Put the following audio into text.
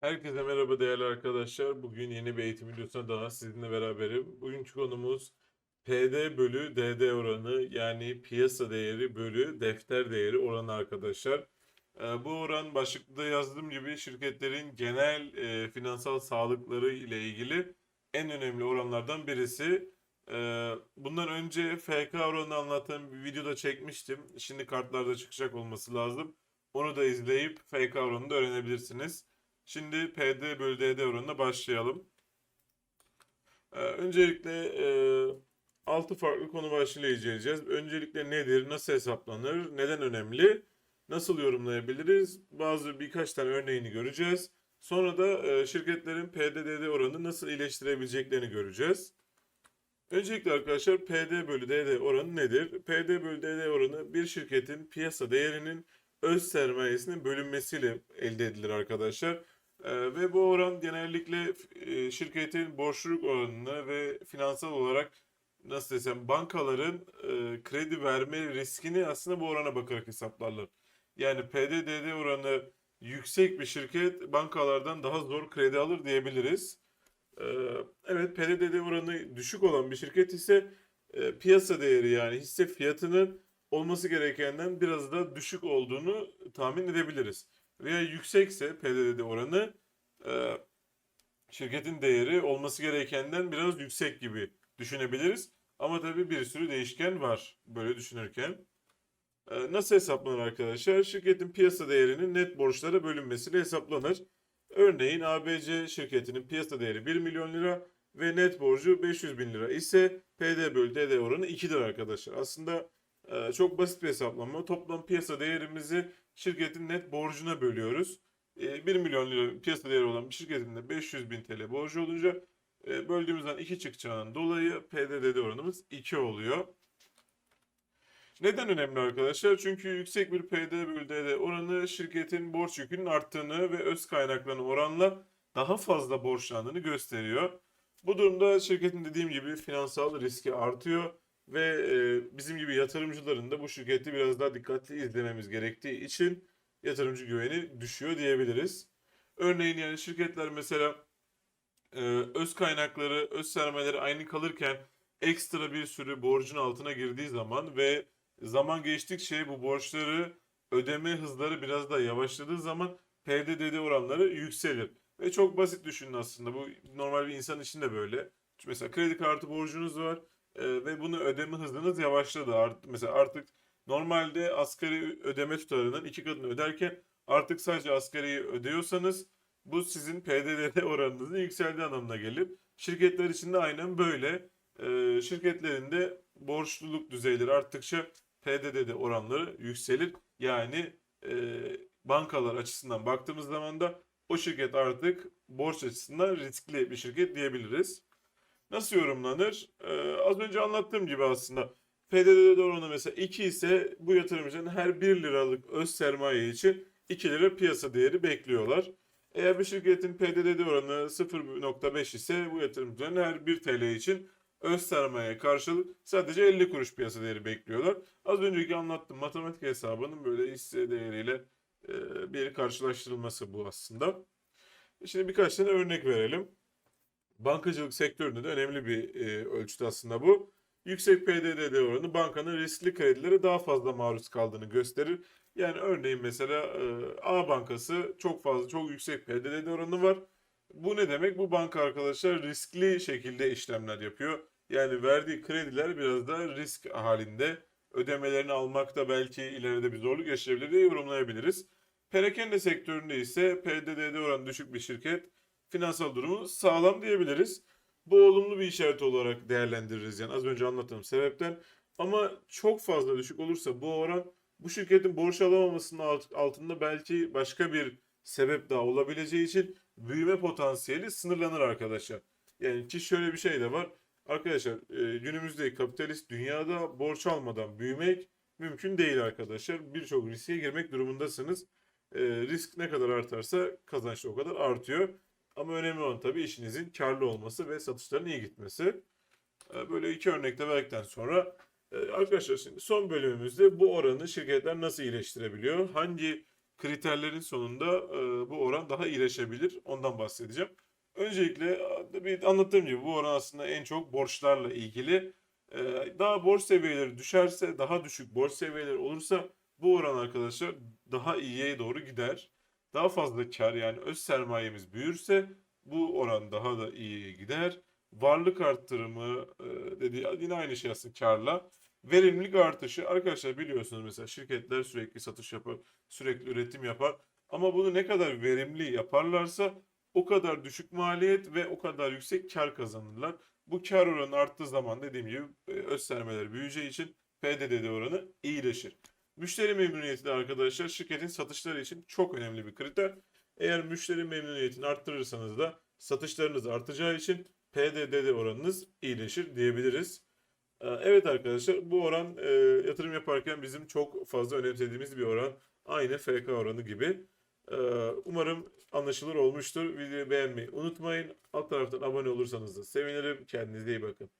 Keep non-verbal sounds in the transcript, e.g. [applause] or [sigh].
Herkese merhaba değerli arkadaşlar. Bugün yeni bir eğitim videosuna daha sizinle beraberim. Bugünkü konumuz PD bölü DD oranı yani piyasa değeri bölü defter değeri oranı arkadaşlar. Ee, bu oran başlıkta yazdığım gibi şirketlerin genel e, finansal sağlıkları ile ilgili en önemli oranlardan birisi. Ee, bundan önce FK oranını anlattığım bir videoda çekmiştim. Şimdi kartlarda çıkacak olması lazım. Onu da izleyip FK oranını da öğrenebilirsiniz. Şimdi PD bölü DD oranına başlayalım. Ee, öncelikle e, 6 farklı konu başlığıyla inceleyeceğiz. Öncelikle nedir, nasıl hesaplanır, neden önemli, nasıl yorumlayabiliriz, bazı birkaç tane örneğini göreceğiz. Sonra da e, şirketlerin PD-DD oranını nasıl iyileştirebileceklerini göreceğiz. Öncelikle arkadaşlar PD bölü DD oranı nedir? PD bölü DD oranı bir şirketin piyasa değerinin öz sermayesinin bölünmesiyle elde edilir arkadaşlar. Ee, ve bu oran genellikle e, şirketin borçluluk oranını ve finansal olarak nasıl desem bankaların e, kredi verme riskini aslında bu orana bakarak hesaplarlar. Yani PD-DD oranı yüksek bir şirket bankalardan daha zor kredi alır diyebiliriz. Ee, evet PD-DD oranı düşük olan bir şirket ise e, piyasa değeri yani hisse fiyatının olması gerekenden biraz da düşük olduğunu tahmin edebiliriz veya yüksekse PDD oranı e, şirketin değeri olması gerekenden biraz yüksek gibi düşünebiliriz. Ama tabii bir sürü değişken var böyle düşünürken. E, nasıl hesaplanır arkadaşlar? Şirketin piyasa değerinin net borçlara bölünmesiyle hesaplanır. Örneğin ABC şirketinin piyasa değeri 1 milyon lira ve net borcu 500 bin lira ise PD bölü DD oranı 2'dir arkadaşlar. Aslında e, çok basit bir hesaplama. Toplam piyasa değerimizi şirketin net borcuna bölüyoruz. E, 1 milyon lira piyasa değeri olan bir şirketin de 500 bin TL borcu olunca e, böldüğümüzden 2 çıkacağından dolayı PDDD oranımız 2 oluyor. Neden önemli arkadaşlar? Çünkü yüksek bir PD bölü oranı şirketin borç yükünün arttığını ve öz kaynaklarına oranla daha fazla borçlandığını gösteriyor. Bu durumda şirketin dediğim gibi finansal riski artıyor ve e, bizim gibi yatırımcıların da bu şirketi biraz daha dikkatli izlememiz gerektiği için yatırımcı güveni düşüyor diyebiliriz. Örneğin yani şirketler mesela e, öz kaynakları, öz sermayeleri aynı kalırken ekstra bir sürü borcun altına girdiği zaman ve zaman geçtikçe bu borçları ödeme hızları biraz daha yavaşladığı zaman PDD oranları yükselir. Ve çok basit düşünün aslında. Bu normal bir insan için de böyle. Mesela kredi kartı borcunuz var e, ve bunu ödeme hızınız yavaşladı. Art, mesela artık normalde asgari ödeme tutarının iki katını öderken artık sadece asgariyi ödüyorsanız bu sizin PDD [laughs] oranınızın yükseldiği anlamına gelir. Şirketler için de aynen böyle. E, şirketlerin de borçluluk düzeyleri arttıkça PDD oranları yükselir. Yani e, bankalar açısından baktığımız zaman da o şirket artık borç açısından riskli bir şirket diyebiliriz. Nasıl yorumlanır? Ee, az önce anlattığım gibi aslında PDD oranı mesela 2 ise bu yatırımcının her 1 liralık öz sermaye için 2 lira piyasa değeri bekliyorlar. Eğer bir şirketin PDD oranı 0.5 ise bu yatırımcıların her 1 TL için öz sermaye karşılık sadece 50 kuruş piyasa değeri bekliyorlar. Az önceki anlattığım matematik hesabının böyle hisse değeriyle e, bir karşılaştırılması bu aslında. Şimdi birkaç tane örnek verelim. Bankacılık sektöründe de önemli bir e, ölçüt aslında bu. Yüksek PDD oranı bankanın riskli kredilere daha fazla maruz kaldığını gösterir. Yani örneğin mesela e, A bankası çok fazla çok yüksek PDD oranı var. Bu ne demek? Bu banka arkadaşlar riskli şekilde işlemler yapıyor. Yani verdiği krediler biraz da risk halinde. Ödemelerini almakta belki ileride bir zorluk yaşayabilir diye yorumlayabiliriz. Perakende sektöründe ise PDD oranı düşük bir şirket finansal durumu sağlam diyebiliriz. Bu olumlu bir işaret olarak değerlendiririz yani az önce anlattığım sebepten. Ama çok fazla düşük olursa bu oran bu şirketin borç alamamasının alt- altında belki başka bir sebep daha olabileceği için büyüme potansiyeli sınırlanır arkadaşlar. Yani ki şöyle bir şey de var. Arkadaşlar e, günümüzde kapitalist dünyada borç almadan büyümek mümkün değil arkadaşlar. Birçok riske girmek durumundasınız. E, risk ne kadar artarsa kazanç da o kadar artıyor. Ama önemli olan tabii işinizin karlı olması ve satışların iyi gitmesi. E, Böyle iki örnekte verdikten sonra e, arkadaşlar şimdi son bölümümüzde bu oranı şirketler nasıl iyileştirebiliyor? Hangi kriterlerin sonunda e, bu oran daha iyileşebilir. Ondan bahsedeceğim. Öncelikle e, bir anlattığım gibi bu oran aslında en çok borçlarla ilgili. Daha borç seviyeleri düşerse, daha düşük borç seviyeleri olursa bu oran arkadaşlar daha iyiye doğru gider. Daha fazla kar yani öz sermayemiz büyürse bu oran daha da iyiye gider. Varlık arttırımı e, dediği yine aynı şey aslında karla. Verimlilik artışı arkadaşlar biliyorsunuz mesela şirketler sürekli satış yapar, sürekli üretim yapar. Ama bunu ne kadar verimli yaparlarsa o kadar düşük maliyet ve o kadar yüksek kar kazanırlar. Bu kar oranı arttığı zaman dediğim gibi e, öz sermayeler büyüyeceği için PDD oranı iyileşir. Müşteri memnuniyeti de arkadaşlar şirketin satışları için çok önemli bir kriter. Eğer müşteri memnuniyetini arttırırsanız da satışlarınız artacağı için PDD oranınız iyileşir diyebiliriz. Ee, Evet arkadaşlar bu oran e, yatırım yaparken bizim çok fazla önemsediğimiz bir oran. Aynı FK oranı gibi. Ee, Umarım anlaşılır olmuştur. Videoyu beğenmeyi unutmayın. Alt taraftan abone olursanız da sevinirim. Kendinize iyi bakın.